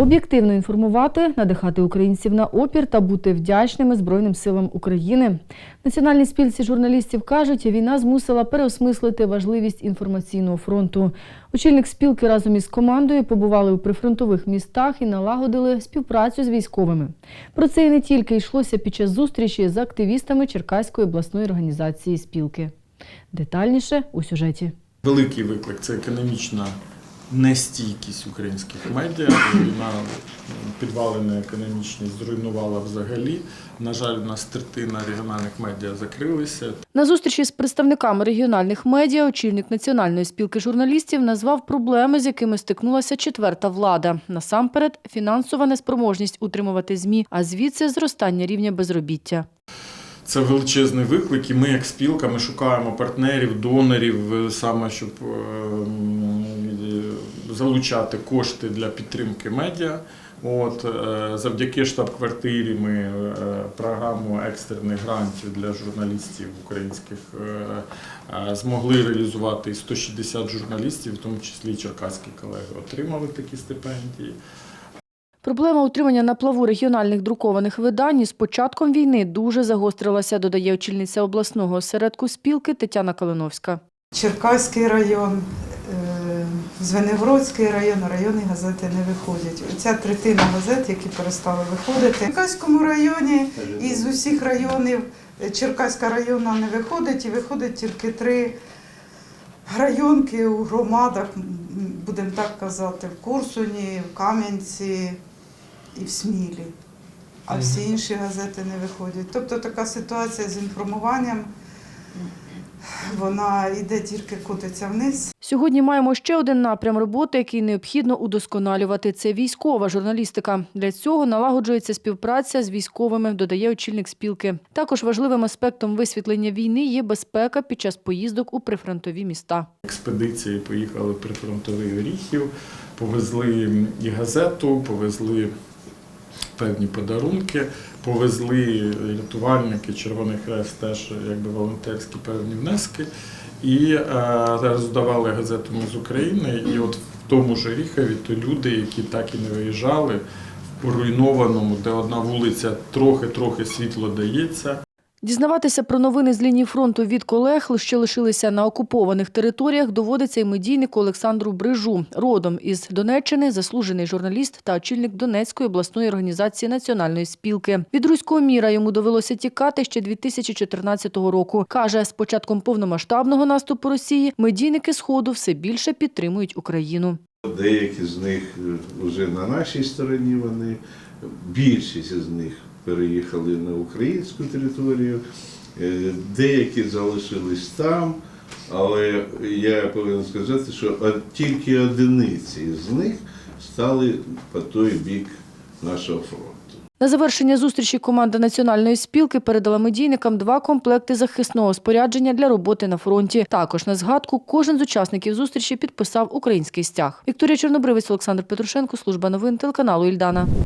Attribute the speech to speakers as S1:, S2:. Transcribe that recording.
S1: Об'єктивно інформувати, надихати українців на опір та бути вдячними Збройним силам України. Національні спільці журналістів кажуть, війна змусила переосмислити важливість інформаційного фронту. Очільник спілки разом із командою побували у прифронтових містах і налагодили співпрацю з військовими. Про це і не тільки йшлося під час зустрічі з активістами Черкаської обласної організації спілки. Детальніше у сюжеті.
S2: Великий виклик це економічна нестійкість українських медіа. Війна підвалини економічні зруйнувала взагалі. На жаль, у нас третина регіональних медіа закрилися.
S1: На зустрічі з представниками регіональних медіа очільник Національної спілки журналістів назвав проблеми, з якими стикнулася четверта влада. Насамперед, фінансова неспроможність утримувати ЗМІ, а звідси зростання рівня безробіття.
S2: Це величезний виклик, і ми, як спілка, ми шукаємо партнерів, донорів, е, саме щоб е, залучати кошти для підтримки медіа. От е, завдяки штаб-квартирі ми програму екстрених грантів для журналістів українських змогли реалізувати і 160 журналістів, в тому числі і черкаські колеги, отримали такі стипендії.
S1: Проблема утримання на плаву регіональних друкованих видань з початком війни дуже загострилася, додає очільниця обласного осередку спілки Тетяна Калиновська.
S3: Черкаський район, е, Звенигородський район, райони газети не виходять. Оця третина газет, які перестали виходити. В Черкаському районі із усіх районів е, Черкаська районна не виходить, і виходить тільки три районки у громадах, будемо так казати, в Курсуні, в Кам'янці і в Смілі. А всі інші газети не виходять. Тобто така ситуація з інформуванням, вона йде тільки котиться вниз.
S1: Сьогодні маємо ще один напрям роботи, який необхідно удосконалювати. Це військова журналістика. Для цього налагоджується співпраця з військовими, додає очільник спілки. Також важливим аспектом висвітлення війни є безпека під час поїздок у прифронтові міста.
S2: Експедиції поїхали в прифронтовий Оріхів, повезли і газету, повезли певні подарунки, повезли рятувальники, Червоний Хрест теж якби волонтерські певні внески. І е, роздавали газету «Ми з України. І от в тому ж Оріхові то люди, які так і не виїжджали, в поруйнованому, де одна вулиця трохи-трохи світло дається.
S1: Дізнаватися про новини з лінії фронту від колег, що лишилися на окупованих територіях, доводиться й медійнику Олександру Брижу. Родом із Донеччини, заслужений журналіст та очільник Донецької обласної організації національної спілки. Від руського міра йому довелося тікати ще 2014 року. Каже, з початком повномасштабного наступу Росії медійники Сходу все більше підтримують Україну.
S4: Деякі з них вже на нашій стороні, вони більшість з них переїхали на українську територію, е, деякі залишились там, але я повинен сказати, що тільки одиниці з них стали по той бік нашого фронту.
S1: На завершення зустрічі команда національної спілки передала медійникам два комплекти захисного спорядження для роботи на фронті. Також на згадку кожен з учасників зустрічі підписав український стяг. Вікторія Чорнобривець, Олександр Петрушенко, служба новин телеканалу Ільдана.